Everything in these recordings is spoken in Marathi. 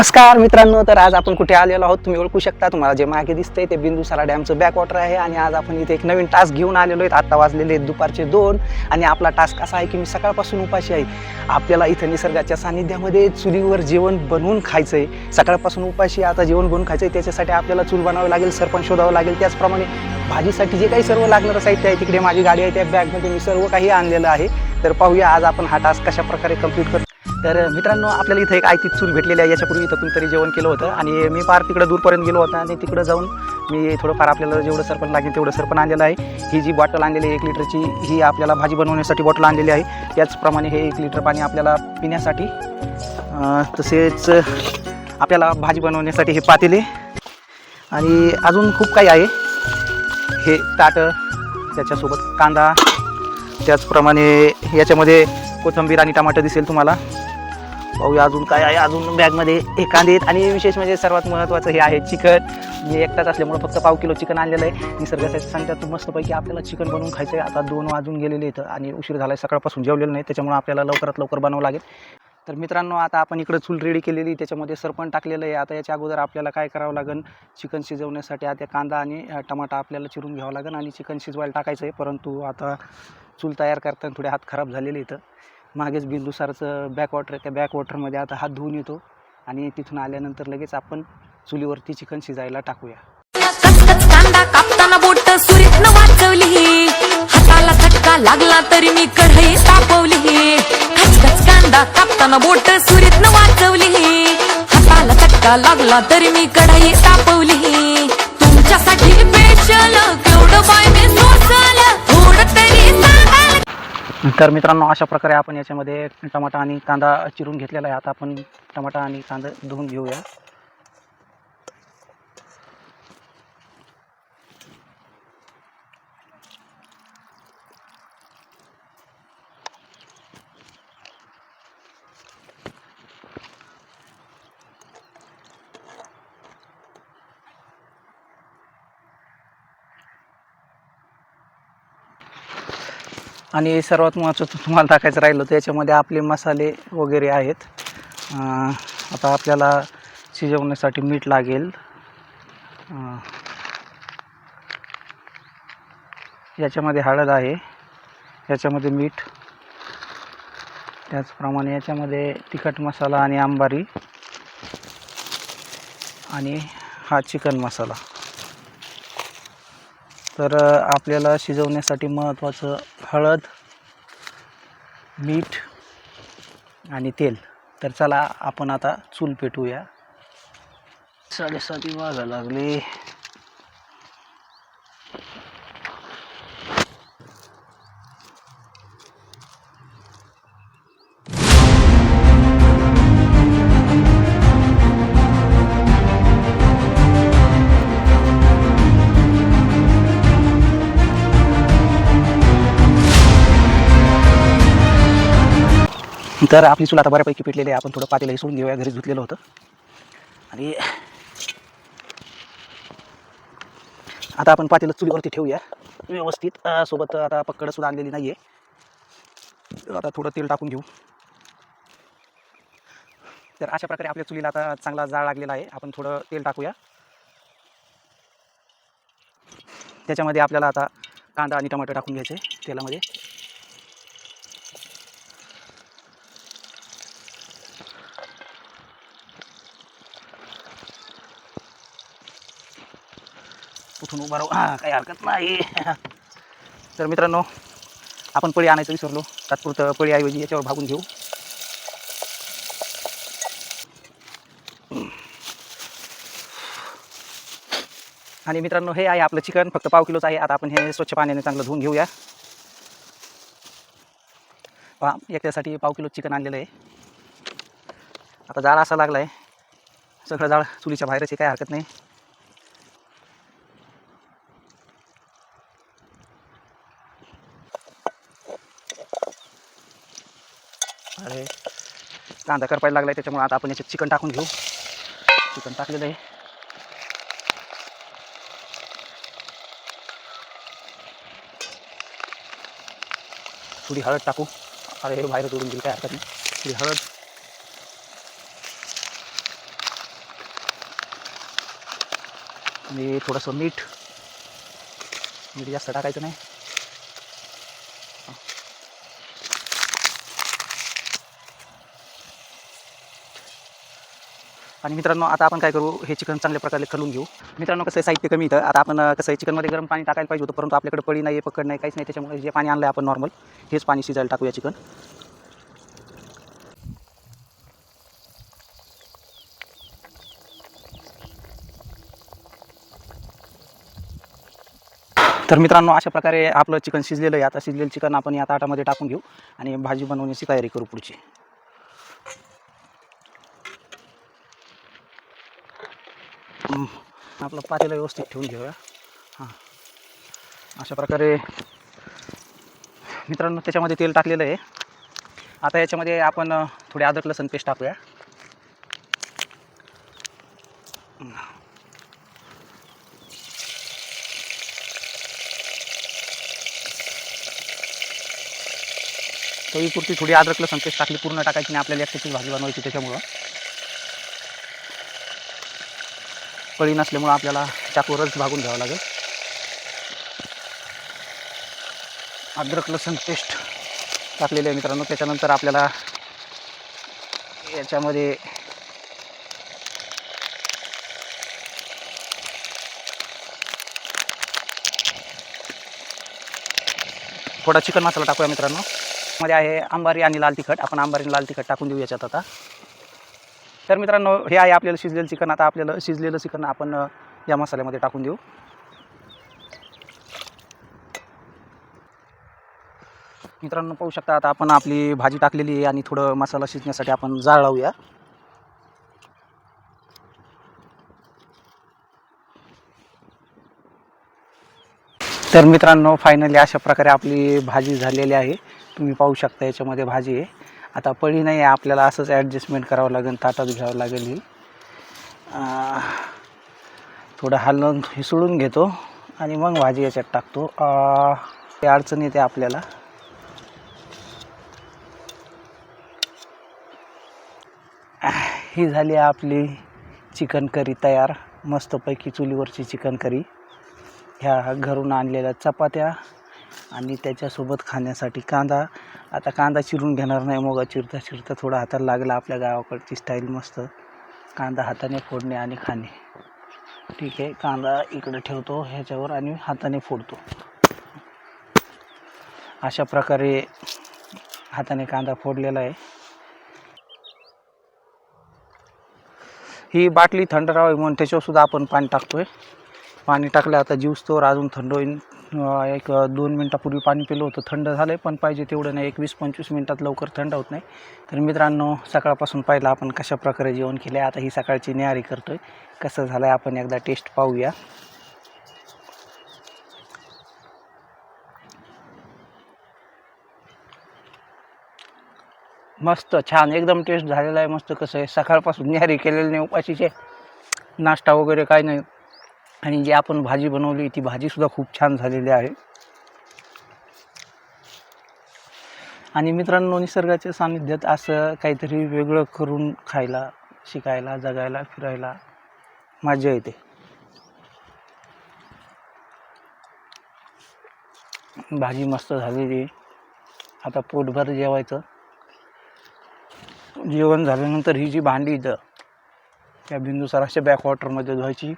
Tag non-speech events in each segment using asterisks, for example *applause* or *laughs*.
नमस्कार मित्रांनो तर आज आपण कुठे आलेलो आहोत तुम्ही ओळखू शकता. तुम्हाला जे मागे दिसतंय ते बिंदुसारा डॅमचं बॅक वॉटर आहे आणि आज आपण इथे एक नवीन टास्क घेऊन आलेलो आहेत. आत्ता वाजलेले आहेत दुपारचे दोन आणि आपला टास्क असा आहे की मी सकाळपासून उपाशी आहे. आपल्याला इथं निसर्गाच्या सानिध्यामध्ये चुलीवर जेवण बनवून खायचं आहे सकाळपासून उपाशी आता जेवण बनवून खायचं आहे त्याच्यासाठी आपल्याला चूल बनावं लागेल सरपण शोधावं लागेल. त्याचप्रमाणे भाजीसाठी जे काही सर्व लागणारं साहित्य आहे तिकडे माझी गाडी आहे. त्या बॅगमध्ये मी सर्व काही आणलेलं आहे. तर पाहूया आज आपण हा टास्क कशा प्रकारे कंप्लीट करतो. तर मित्रांनो आपल्याला इथं एक आयती चूल भेटलेली आहे. याच्यापूर्वी इथं कुणीतरी जेवण केलं होतं आणि मी फार तिकडं दूरपर्यंत गेलो होता आणि तिकडं जाऊन मी थोडंफार आपल्याला जेवढं सरपण लागेल तेवढं सरपण आणलेलं आहे. ही जी बॉटल आणलेली आहे एक लिटरची ही आपल्याला भाजी बनवण्यासाठी बॉटल आणलेली आहे. त्याचप्रमाणे हे एक लिटर पाणी आपल्याला पिण्यासाठी तसेच आपल्याला भाजी बनवण्यासाठी हे पातेले आणि अजून खूप काही आहे. हे ताटं त्याच्यासोबत कांदा त्याचप्रमाणे याच्यामध्ये कोथिंबीर आणि टमाटर दिसेल तुम्हाला. पाहूया अजून काय आहे? अजून बॅगमध्ये हे कांदे आहेत. आणि विशेष म्हणजे सर्वात महत्त्वाचं हे आहे चिकन. मी एकटाच असल्यामुळं फक्त पाव किलो चिकन आणलेलं आहे. निसर्गासाठी सांगतात मस्तपैकी आपल्याला चिकन बनवून खायचं आहे. आता दोन वाजून गेलेले इथं आणि उशीर झाला आहे सकाळपासून जेवलेलं नाही. त्याच्यामुळे आपल्याला लवकरात लवकर बनवावं लागेल. तर मित्रांनो आता आपण इकडं चूल रेडी केलेली. त्याच्यामध्ये सरपण टाकलेलं आहे. आता याच्या अगोदर आपल्याला काय करावं लागेल चिकन शिजवण्यासाठी आता कांदा आणि टमाटा आपल्याला चिरून घ्यावं लागेल आणि चिकन शिजवायला टाकायचं आहे. परंतु आता चूल तयार करताना थोडे हात खराब झालेले इथं मागेच बिंदुसारचं बॅक वॉटर आहे. त्या बॅकवॉटरमध्ये आता हात धुवून येतो. आणि तिथून आल्यानंतर लगेच आपण चुलीवरती चिकन शिजायला टाकूया. कचकच कांदा कापताना बोट सुरीत वाचवली. हाताला फटका लागला तरी मी कढई तापवली. कचकच कांदा कापताना बोट सुरीत वाचवली. हाताला फटका लागला तरी मी कढई तापवली. तुमच्यासाठी स्पेशल केवढं बाय मी तर मित्रांनो अशा प्रकारे आपण याच्यामध्ये टमाटा आणि कांदा चिरून घेतलेला आहे. आता आपण टमाटा आणि कांदा धुवून घेऊया. आणि सर्वात महत्त्वाचं तुम्हाला टाकायचं राहिलं तर याच्यामध्ये आपले मसाले वगैरे आहेत. आता आपल्याला शिजवण्यासाठी मीठ लागेल. याच्यामध्ये हळद आहे. याच्यामध्ये मीठ. त्याचप्रमाणे याच्यामध्ये तिखट मसाला आणि आंबारी. आणि हा चिकन मसाला. तर आपल्याला शिजवण्यासाठी महत्त्वाचं हळद मीठ आणि तेल. तर चला आपण आता चूल पेटूया. साडेसाती वाजा लागले. तर आपली चूल आता बऱ्यापैकी पेटलेली आहे. आपण थोडं पातेलं सोडून घेऊया. घरी धुतलेलं होतं. आणि आता आपण पातेलं चुलीवरती ठेवूया. व्यवस्थित. सोबत आता पक्कडं आणलेली नाही आहे आता थोडं तेल टाकून घेऊ. तर अशा प्रकारे आपल्या चुलीला आता चांगला जाळ लागलेला आहे. आपण थोडं तेल टाकूया. त्याच्यामध्ये आपल्याला आता कांदा आणि टमाटर टाकून घ्यायचे तेलामध्ये. उठून उभा राहू. हां काही हरकत नाही. *laughs* तर मित्रांनो आपण पळी आणायचं विसरलो. तात्पुरतं पळीऐवजी याच्यावर भागून घेऊ. आणि मित्रांनो हे आहे आपलं चिकन. फक्त पाव किलोच आहे. आता आपण हे स्वच्छ पाण्याने चांगलं धुवून घेऊया. पहा एकट्यासाठी पाव किलो चिकन आणलेलं आहे. आता जाळ असा लागला आहे सगळं जाळ चुलीच्या बाहेरच आहे काय हरकत नाही. अरे कांदा करपायला लागला आहे त्याच्यामुळे आता आपण याच्यात चिकन टाकून घेऊ. चिकन टाकलेलं आहे. थोडी हळद टाकू. अरे हे बाहेर तोडून घेईल काय हरकत नाही. थोडी हळद. आणि थोडंसं मीठ. मीठ जास्त टाकायचं नाही. आणि मित्रांनो आता आपण काय करू? हे चिकन चांगल्या प्रकारे खलून घेऊ. मित्रांनो कसं आहे साहित्य कमी इथं. आता आपण कसं आहे चिकनमध्ये गरम पाणी टाकायला पाहिजे होतं परंतु आपल्याकडे पळी नाही पकड नाही काहीच नाही. त्याच्यामुळे जे पाणी आणलं आहे आपण नॉर्मल हेच पाणी शिजायला टाकूया चिकन. तर मित्रांनो अशा प्रकारे आपलं चिकन शिजलेलं आहे. आता शिजलेलं चिकन आपण या ताटामध्ये टाकून घेऊ आणि भाजी बनवण्याची तयारी करू पुढची. आपलं पातेलं व्यवस्थित ठेवून घेऊया. हां. अशा प्रकारे मित्रांनो त्याच्यामध्ये तेल टाकलेलं आहे. आता याच्यामध्ये आपण थोडे थोडी अद्रक लसण पेस्ट टाकूया. चवीपुरती थोडी अद्रक लसण पेस्ट टाकली पूर्ण टाकायची नाही आपल्याला एकट्याचीच भाजी बनवायची त्याच्यामुळं. पळी नसल्यामुळं आपल्याला चाकूवरच भागून घ्यावं लागेल. अद्रक लसण पेस्ट टाकलेली आहे मित्रांनो. त्याच्यानंतर आपल्याला याच्यामध्ये थोडा चिकन मसाला टाकूया मित्रांनो. मध्ये आहे आंबारी आणि लाल तिखट. आपण आंबारी आणि लाल तिखट टाकून देऊ याच्यात आता. तर मित्रांनो हे आहे आपल्याला शिजलेलं चिकन. आता आपल्याला शिजलेलं चिकन आपण या मसाल्यामध्ये टाकून देऊ. मित्रांनो पाहू शकता आता आपण आपली भाजी टाकलेली आहे आणि थोडं मसाला शिजण्यासाठी आपण जाळ लावूया. तर मित्रांनो फायनली अशा प्रकारे आपली भाजी झालेली आहे. तुम्ही पाहू शकता याच्यामध्ये भाजी आहे. आता पळी नाही आहे आपल्याला असंच ॲडजस्टमेंट करावं लागेल ताटात घ्यावं लागेल ही. थोडं हलवून हिसळून घेतो आणि मग भाजी याच्यात टाकतो. ते अडचण येते आपल्याला. ही झाली आपली चिकन करी तयार. मस्तपैकी चुलीवरची चिकन करी. ह्या घरून आणलेल्या चपात्या आणि त्याच्यासोबत खाण्यासाठी कांदा. आता कांदा चिरून घेणार नाही मोगा चिरता चिरता थोडा हाताला लागला आपल्या गावाकडची स्टाईल मस्त. कांदा हाताने फोडणे आणि खाणे. ठीक आहे कांदा इकडे ठेवतो ह्याच्यावर आणि हाताने फोडतो. अशा प्रकारे हाताने कांदा फोडलेला आहे. ही बाटली थंड राहावी म्हणून त्याच्यावर सुद्धा आपण पाणी टाकतोय. पाणी टाकलं आता जीवस्तोवर अजून थंड होईल. एक दोन मिनटापूर्वी पाणी पिलं होतं. थंड झालं आहे पण पाहिजे तेवढं नाही. एक वीस पंचवीस मिनटात लवकर थंड होत नाही. तर मित्रांनो सकाळपासून पाहिलं आपण कशा प्रकारे जेवण केलं आहे आता ही सकाळची न्यारी आहे कसं झालं आहे आपण एकदा टेस्ट पाहूया. मस्त छान. एकदम टेस्ट झालेला आहे. मस्त कसं आहे. सकाळपासून न्यारी केलेली नाही. उपाशीचे नाश्ता वगैरे काय नाही. आणि जी आपण भाजी बनवली ती भाजीसुद्धा खूप छान झालेली आहे. आणि मित्रांनो निसर्गाच्या सानिध्यात असं काहीतरी वेगळं करून खायला शिकायला जगायला फिरायला मजा येते. भाजी मस्त झालेली आता पोटभर जेवायचं. जेवण झाल्यानंतर ही जी भांडी इथं त्या बिंदुसाराच्या बॅकवॉटरमध्ये धुवायची.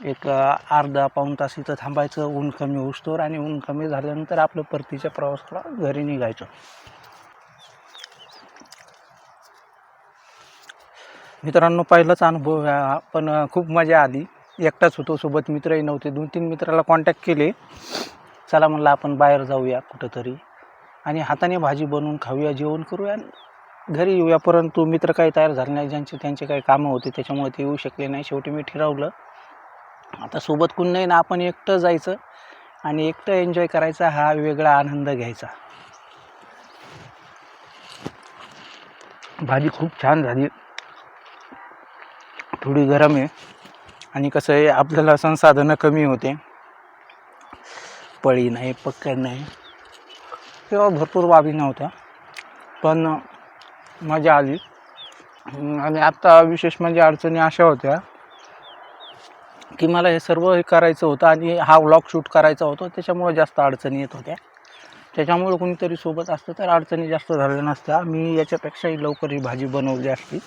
एक अर्धा पाऊण तास इथं थांबायचं ऊन कमी होऊस्तोवर आणि ऊन कमी झाल्यानंतर आपलं परतीच्या प्रवासाला घरी निघायचं. मित्रांनो पहिलाच अनुभव पण खूप मजा आली. एकटाच होतो सोबत मित्रही नव्हते. दोन तीन मित्राला कॉन्टॅक्ट केले. चला म्हणलं आपण बाहेर जाऊया कुठंतरी. आणि हाताने भाजी बनवून खाऊया जेवण करूया घरी येऊया. परंतु मित्र काही तयार झाले नाही. ज्यांचे त्यांचे काही कामं होते त्याच्यामुळे ते येऊ शकले नाही. शेवटी मी ठरवलं आता सोबत कोण नाही ना आपण एकटं जायचं आणि एकटं एन्जॉय करायचा हा वेगळा आनंद घ्यायचा. भाजी खूप छान झाली. थोडी गरम आहे. आणि कसं आहे आपल्याला संसाधनं कमी होते. पळी नाही पक्कड नाही. किंवा भरपूर बाबी नव्हत्या पण मजा आली. आणि आत्ता विशेष म्हणजे अडचणी अशा होत्या की मला हे सर्व हे करायचं होतं आणि हा व्लॉग शूट करायचा होता त्याच्यामुळं जास्त अडचणी येत होत्या. त्याच्यामुळं कोणीतरी सोबत असतं तर अडचणी जास्त झाल्या नसत्या. मी याच्यापेक्षाही लवकर ही भाजी बनवली असती.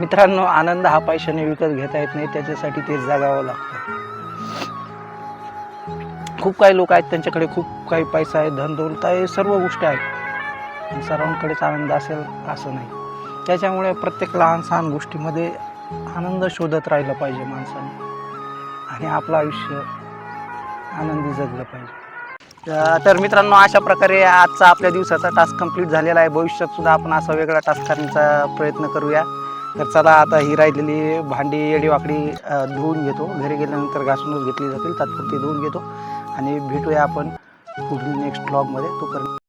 मित्रांनो आनंद हा पैशाने विकत घेता येत नाही त्याच्यासाठी ते जगावं लागतं. खूप काही लोक आहेत त्यांच्याकडे खूप काही पैसा आहे धनदौलत आहे सर्व गोष्टी आहेत. सर्वांकडेच आनंद असेल असं नाही. त्याच्यामुळे प्रत्येक लहान सहान गोष्टीमध्ये आनंद शोधत राहिलं पाहिजे माणसाने. आणि आपलं आयुष्य आनंदी जगलं पाहिजे. तर- मित्रांनो अशा प्रकारे आजचा आपल्या दिवसाचा टास्क कंप्लीट झालेला आहे. भविष्यात सुद्धा आपण असा वेगळा टास्क करण्याचा प्रयत्न करूया. तर चला आता ही राहिलेली भांडी येडीवाकडी धुवून घेतो. घरी गेल्यानंतर घासूनच घेतली जातील. तात्पुरती धुवून घेतो. आणि भेटूया आपण पुढील नेक्स्ट ब्लॉगमध्ये तोपर्यंत